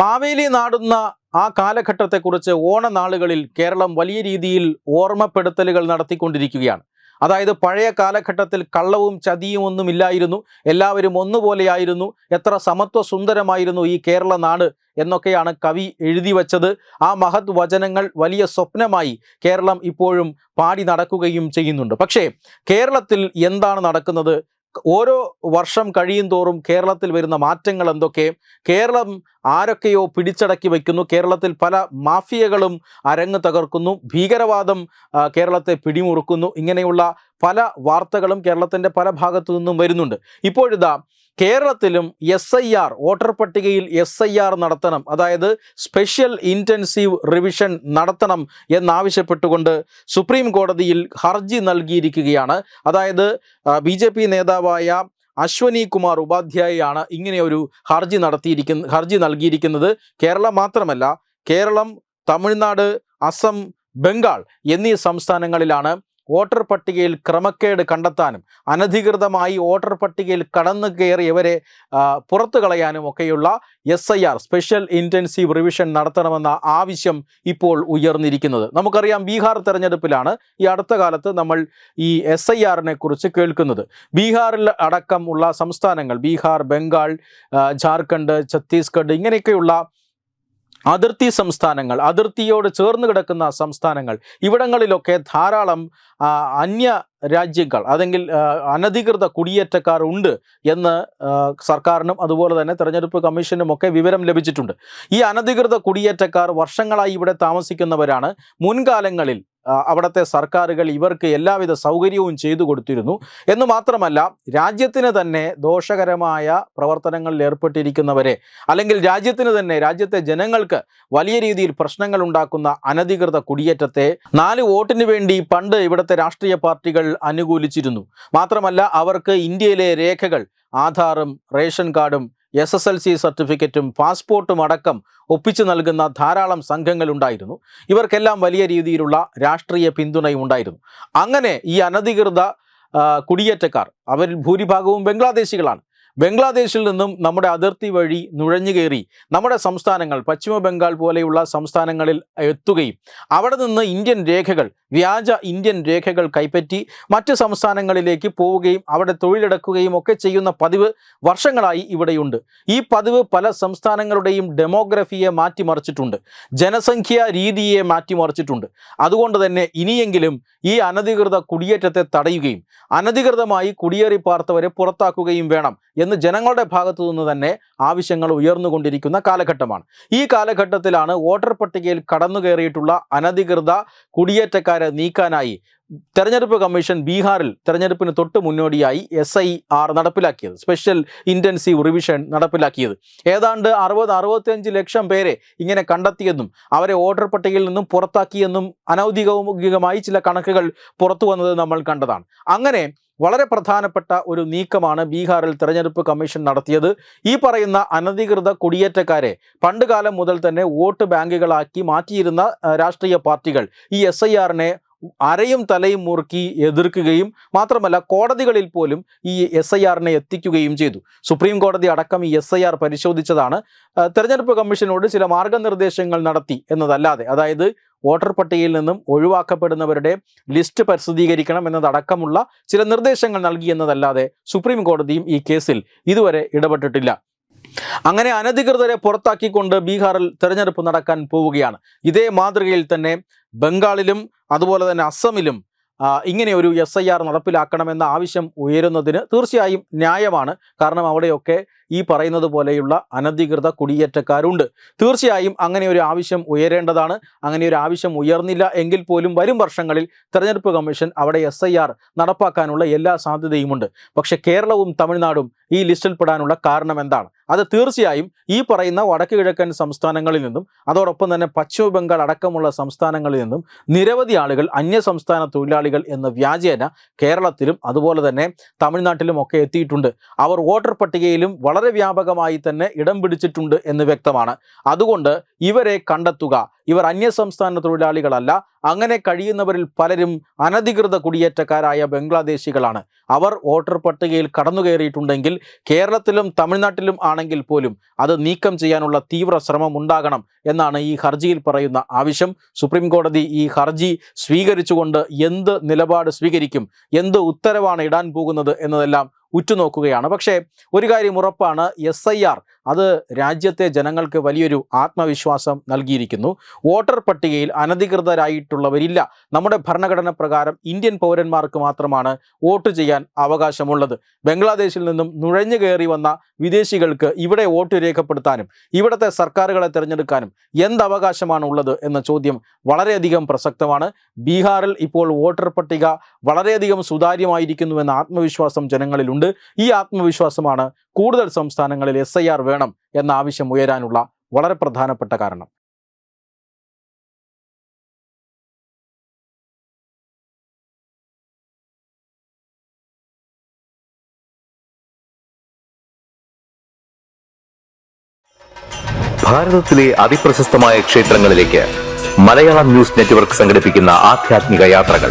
മാവേലി നാടുന്ന ആ കാലഘട്ടത്തെക്കുറിച്ച് ഓണനാളുകളിൽ കേരളം വലിയ രീതിയിൽ ഓർമ്മപ്പെടുത്തലുകൾ നടത്തിക്കൊണ്ടിരിക്കുകയാണ്. അതായത് പഴയ കാലഘട്ടത്തിൽ കള്ളവും ചതിയും ഒന്നും ഇല്ലായിരുന്നു. എല്ലാവരും ഒന്നുപോലെയായിരുന്നു. എത്ര സമത്വ സുന്ദരമായിരുന്നു ഈ കേരള നാട് എന്നൊക്കെയാണ് കവി എഴുതി വച്ചത്. ആ മഹത് വചനങ്ങൾ വലിയ സ്വപ്നമായി കേരളം ഇപ്പോഴും പാടി നടക്കുകയും ചെയ്യുന്നുണ്ട്. പക്ഷേ കേരളത്തിൽ എന്താണ് നടക്കുന്നത്? ഓരോ വർഷം കഴിയും തോറും കേരളത്തിൽ വരുന്ന മാറ്റങ്ങൾ എന്തൊക്കെ? കേരളം ആരൊക്കെയോ പിടിച്ചടക്കി വയ്ക്കുന്നു. കേരളത്തിൽ പല മാഫിയകളും അരങ്ങ് തകർക്കുന്നു. ഭീകരവാദം കേരളത്തെ പിടിമുറുക്കുന്നു. ഇങ്ങനെയുള്ള പല വാർത്തകളും കേരളത്തിന്റെ പല ഭാഗത്തു നിന്നും വരുന്നുണ്ട്. ഇപ്പോഴിതാ കേരളത്തിലും എസ് ഐ ആർ വോട്ടർ പട്ടികയിൽ എസ് ഐ ആർ നടത്തണം. അതായത് സ്പെഷ്യൽ ഇന്റൻസീവ് റിവിഷൻ നടത്തണം എന്നാവശ്യപ്പെട്ടുകൊണ്ട് സുപ്രീം കോടതിയിൽ ഹർജി നൽകിയിരിക്കുകയാണ്. അതായത് ബി നേതാവായ അശ്വനി കുമാർ ഉപാധ്യായയാണ് ഒരു ഹർജി നടത്തിയിരിക്കുന്ന ഹർജി നൽകിയിരിക്കുന്നത്. കേരളം മാത്രമല്ല കേരളം തമിഴ്നാട് അസം ബംഗാൾ എന്നീ സംസ്ഥാനങ്ങളിലാണ് വോട്ടർ പട്ടികയിൽ ക്രമക്കേട് കണ്ടെത്താനും അനധികൃതമായി വോട്ടർ പട്ടികയിൽ കടന്നു കയറിയവരെ പുറത്തു കളയാനും ഒക്കെയുള്ള S I R special intensive revision നടത്തണമെന്ന ആവശ്യം ഇപ്പോൾ ഉയർന്നിരിക്കുന്നത്. നമുക്കറിയാം ബീഹാർ തെരഞ്ഞെടുപ്പിലാണ് ഈ അടുത്ത കാലത്ത് നമ്മൾ ഈ എസ് ഐ ആറിനെ കുറിച്ച് കേൾക്കുന്നത്. ബീഹാറിൽ അടക്കമുള്ള സംസ്ഥാനങ്ങൾ ബീഹാർ ബംഗാൾ ജാർഖണ്ഡ് ഛത്തീസ്ഗഡ് ഇങ്ങനെയൊക്കെയുള്ള അതിർത്തി സംസ്ഥാനങ്ങൾ അതിർത്തിയോട് ചേർന്ന് കിടക്കുന്ന സംസ്ഥാനങ്ങൾ ഇവിടങ്ങളിലൊക്കെ ധാരാളം അന്യ രാജ്യങ്ങൾ അതെങ്കിൽ അനധികൃത കുടിയേറ്റക്കാർ ഉണ്ട് എന്ന് സർക്കാരിനും അതുപോലെ തന്നെ തെരഞ്ഞെടുപ്പ് കമ്മീഷനും ഒക്കെ വിവരം ലഭിച്ചിട്ടുണ്ട്. ഈ അനധികൃത കുടിയേറ്റക്കാർ വർഷങ്ങളായി ഇവിടെ താമസിക്കുന്നവരാണ്. മുൻകാലങ്ങളിൽ അവിടുത്തെ സർക്കാരുകൾ ഇവർക്ക് എല്ലാവിധ സൗകര്യവും ചെയ്തു കൊടുത്തിരുന്നു. എന്ന് മാത്രമല്ല രാജ്യത്തിന് തന്നെ ദോഷകരമായ പ്രവർത്തനങ്ങളിൽ ഏർപ്പെട്ടിരിക്കുന്നവരെ അല്ലെങ്കിൽ രാജ്യത്തിന് തന്നെ രാജ്യത്തെ ജനങ്ങൾക്ക് വലിയ രീതിയിൽ പ്രശ്നങ്ങൾ ഉണ്ടാക്കുന്ന അനധികൃത കുടിയേറ്റത്തെ നാല് വോട്ടിന് വേണ്ടി പണ്ട് ഇവിടുത്തെ രാഷ്ട്രീയ പാർട്ടികൾ അനുകൂലിച്ചിരുന്നു. മാത്രമല്ല അവർക്ക് ഇന്ത്യയിലെ രേഖകൾ ആധാറും റേഷൻ കാർഡും എസ് എസ് എൽ സി സർട്ടിഫിക്കറ്റും പാസ്പോർട്ടും അടക്കം ഒപ്പിച്ചു നൽകുന്ന ധാരാളം സംഘങ്ങളുണ്ടായിരുന്നു ഇവർക്കെല്ലാം വലിയ രീതിയിലുള്ള രാഷ്ട്രീയ പിന്തുണയും ഉണ്ടായിരുന്നു. അങ്ങനെ ഈ അനധികൃത കുടിയേറ്റക്കാർ അവരിൽ ഭൂരിഭാഗവും ബംഗ്ലാദേശികളാണ്. ബംഗ്ലാദേശിൽ നിന്നും നമ്മുടെ അതിർത്തി വഴി നുഴഞ്ഞു കയറി നമ്മുടെ സംസ്ഥാനങ്ങൾ പശ്ചിമ ബംഗാൾ പോലെയുള്ള സംസ്ഥാനങ്ങളിൽ എത്തുകയും അവിടെ നിന്ന് ഇന്ത്യൻ രേഖകൾ വ്യാജ ഇന്ത്യൻ രേഖകൾ കൈപ്പറ്റി മറ്റ് സംസ്ഥാനങ്ങളിലേക്ക് പോവുകയും അവിടെ തൊഴിലെടുക്കുകയും ഒക്കെ ചെയ്യുന്ന പതിവ് വർഷങ്ങളായി ഇവിടെയുണ്ട്. ഈ പതിവ് പല സംസ്ഥാനങ്ങളുടെയും ഡെമോഗ്രഫിയെ മാറ്റിമറിച്ചിട്ടുണ്ട്. ജനസംഖ്യാ രീതിയെ മാറ്റിമറിച്ചിട്ടുണ്ട്. അതുകൊണ്ട് തന്നെ ഇനിയെങ്കിലും ഈ അനധികൃത കുടിയേറ്റത്തെ തടയുകയും അനധികൃതമായി കുടിയേറി പാർത്തവരെ പുറത്താക്കുകയും വേണം. എന്ന് ജനങ്ങളുടെ ഭാഗത്തു നിന്ന് തന്നെ ആവശ്യങ്ങൾ ഉയർന്നുകൊണ്ടിരിക്കുന്ന കാലഘട്ടമാണ്. ഈ കാലഘട്ടത്തിലാണ് വോട്ടർ പട്ടികയിൽ കടന്നു കയറിയിട്ടുള്ള അനധികൃത കുടിയേറ്റക്കാരെ നീക്കാനായി തെരഞ്ഞെടുപ്പ് കമ്മീഷൻ ബീഹാറിൽ തെരഞ്ഞെടുപ്പിന് തൊട്ട് മുന്നോടിയായി എസ് ഐ ആർ നടപ്പിലാക്കിയത്. സ്പെഷ്യൽ ഇന്റൻസീവ് റിവിഷൻ നടപ്പിലാക്കിയത്. ഏതാണ്ട് അറുപത് അറുപത്തിയഞ്ച് ലക്ഷം പേരെ ഇങ്ങനെ കണ്ടെത്തിയെന്നും അവരെ വോട്ടർ പട്ടികയിൽ നിന്നും പുറത്താക്കിയെന്നും അനൗദ്യോഗികമായി ചില കണക്കുകൾ പുറത്തു വന്നത് നമ്മൾ കണ്ടതാണ്. അങ്ങനെ വളരെ പ്രധാനപ്പെട്ട ഒരു നീക്കമാണ് ബീഹാറിൽ തെരഞ്ഞെടുപ്പ് കമ്മീഷൻ നടത്തിയത്. ഈ പറയുന്ന അനധികൃത കുടിയേറ്റക്കാരെ പണ്ടുകാലം മുതൽ തന്നെ വോട്ട് ബാങ്കുകളാക്കി മാറ്റിയിരുന്ന രാഷ്ട്രീയ പാർട്ടികൾ ഈ എസ് ഐ ആറിനെ അരയും തലയും മുറുക്കി എതിർക്കുകയും മാത്രമല്ല കോടതികളിൽ പോലും ഈ എസ് ഐ ആറിനെ എത്തിക്കുകയും ചെയ്തു. സുപ്രീം കോടതി അടക്കം ഈ എസ് ഐ ആർ പരിശോധിച്ചതാണ്. തെരഞ്ഞെടുപ്പ് കമ്മീഷനോട് ചില മാർഗനിർദ്ദേശങ്ങൾ നടത്തി എന്നതല്ലാതെ അതായത് വോട്ടർ പട്ടികയിൽ നിന്നും ഒഴിവാക്കപ്പെടുന്നവരുടെ ലിസ്റ്റ് പ്രസിദ്ധീകരിക്കണം എന്നതടക്കമുള്ള ചില നിർദ്ദേശങ്ങൾ നൽകി എന്നതല്ലാതെ സുപ്രീം കോടതിയും ഈ കേസിൽ ഇതുവരെ ഇടപെട്ടിട്ടില്ല. അങ്ങനെ അനധികൃതരെ പുറത്താക്കിക്കൊണ്ട് ബീഹാറിൽ തെരഞ്ഞെടുപ്പ് നടക്കാൻ പോവുകയാണ്. ഇതേ മാതൃകയിൽ തന്നെ ബംഗാളിലും അതുപോലെ തന്നെ അസമിലും ഇങ്ങനെ ഒരു എസ് ഐ ആർ നടപ്പിലാക്കണമെന്ന ആവശ്യം ഉയരുന്നതിന് തീർച്ചയായും ന്യായമാണ്. കാരണം അവിടെയൊക്കെ ഈ പറയുന്നത് പോലെയുള്ള അനധികൃത കുടിയേറ്റക്കാരുണ്ട്. തീർച്ചയായും അങ്ങനെ ഒരു ആവശ്യം ഉയരേണ്ടതാണ്. അങ്ങനെ ഒരു ആവശ്യം ഉയർന്നില്ല എങ്കിൽ പോലും വരും വർഷങ്ങളിൽ തെരഞ്ഞെടുപ്പ് കമ്മീഷൻ അവിടെ എസ് ഐ ആർ നടപ്പാക്കാനുള്ള എല്ലാ സാധ്യതയുമുണ്ട്. പക്ഷെ കേരളവും തമിഴ്നാടും ഈ ലിസ്റ്റിൽപ്പെടാനുള്ള കാരണം എന്താണ് അത് തീർച്ചയായും ഈ പറയുന്ന വടക്ക് കിഴക്കൻ സംസ്ഥാനങ്ങളിൽ നിന്നും അതോടൊപ്പം തന്നെ പശ്ചിമ ബംഗാൾ അടക്കമുള്ള സംസ്ഥാനങ്ങളിൽ നിന്നും നിരവധി ആളുകൾ അന്യ സംസ്ഥാന തൊഴിലാളികൾ എന്ന വ്യാജേന കേരളത്തിലും അതുപോലെ തന്നെ തമിഴ്നാട്ടിലും ഒക്കെ എത്തിയിട്ടുണ്ട്. അവർ വോട്ടർ പട്ടികയിലും വളരെ വ്യാപകമായി തന്നെ ഇടം പിടിച്ചിട്ടുണ്ട് എന്ന് വ്യക്തമാണ്. അതുകൊണ്ട് ഇവരെ കണ്ടെത്തുക. ഇവർ അന്യ സംസ്ഥാന തൊഴിലാളികളല്ല അങ്ങനെ കഴിയുന്നവരിൽ പലരും അനധികൃത കുടിയേറ്റക്കാരായ ബംഗ്ലാദേശികളാണ്. അവർ വോട്ടർ പട്ടികയിൽ കടന്നു കയറിയിട്ടുണ്ടെങ്കിൽ കേരളത്തിലും തമിഴ്നാട്ടിലും ആണെങ്കിൽ പോലും അത് നീക്കം ചെയ്യാനുള്ള തീവ്ര ശ്രമം ഉണ്ടാകണം എന്നാണ് ഈ ഹർജിയിൽ പറയുന്ന ആവശ്യം. സുപ്രീം കോടതി ഈ ഹർജി സ്വീകരിച്ചുകൊണ്ട് എന്ത് നിലപാട് സ്വീകരിക്കും എന്ത് ഉത്തരവാണ് ഇടാൻ പോകുന്നത് എന്നതെല്ലാം ഉറ്റുനോക്കുകയാണ്. പക്ഷേ ഒരു കാര്യം ഉറപ്പാണ് എസ് ഐ ആർ അത് രാജ്യത്തെ ജനങ്ങൾക്ക് വലിയൊരു ആത്മവിശ്വാസം നൽകിയിരിക്കുന്നു. വോട്ടർ പട്ടികയിൽ അനധികൃതരായിട്ടുള്ളവരില്ല. നമ്മുടെ ഭരണഘടന പ്രകാരം ഇന്ത്യൻ പൗരന്മാർക്ക് മാത്രമാണ് വോട്ട് ചെയ്യാൻ അവകാശമുള്ളത്. ബംഗ്ലാദേശിൽ നിന്നും നുഴഞ്ഞു കയറി വന്ന വിദേശികൾക്ക് ഇവിടെ വോട്ട് രേഖപ്പെടുത്താനും ഇവിടുത്തെ സർക്കാരുകളെ തിരഞ്ഞെടുക്കാനും എന്ത് അവകാശമാണ് ഉള്ളത് എന്ന ചോദ്യം വളരെയധികം പ്രസക്തമാണ്. ബീഹാറിൽ ഇപ്പോൾ വോട്ടർ പട്ടിക വളരെയധികം സുതാര്യമായിരിക്കുന്നുവെന്ന ആത്മവിശ്വാസം ജനങ്ങളിലുണ്ട്. ഈ ആത്മവിശ്വാസമാണ് കൂടുതൽ സംസ്ഥാനങ്ങളിൽ എസ് വേണം എന്ന ആവശ്യം ഉയരാനുള്ള വളരെ പ്രധാനപ്പെട്ട കാരണം. ഭാരതത്തിലെ അതിപ്രശസ്തമായ ക്ഷേത്രങ്ങളിലേക്ക് മലയാളം ന്യൂസ് നെറ്റ്വർക്ക് സംഘടിപ്പിക്കുന്ന ആധ്യാത്മിക യാത്രകൾ.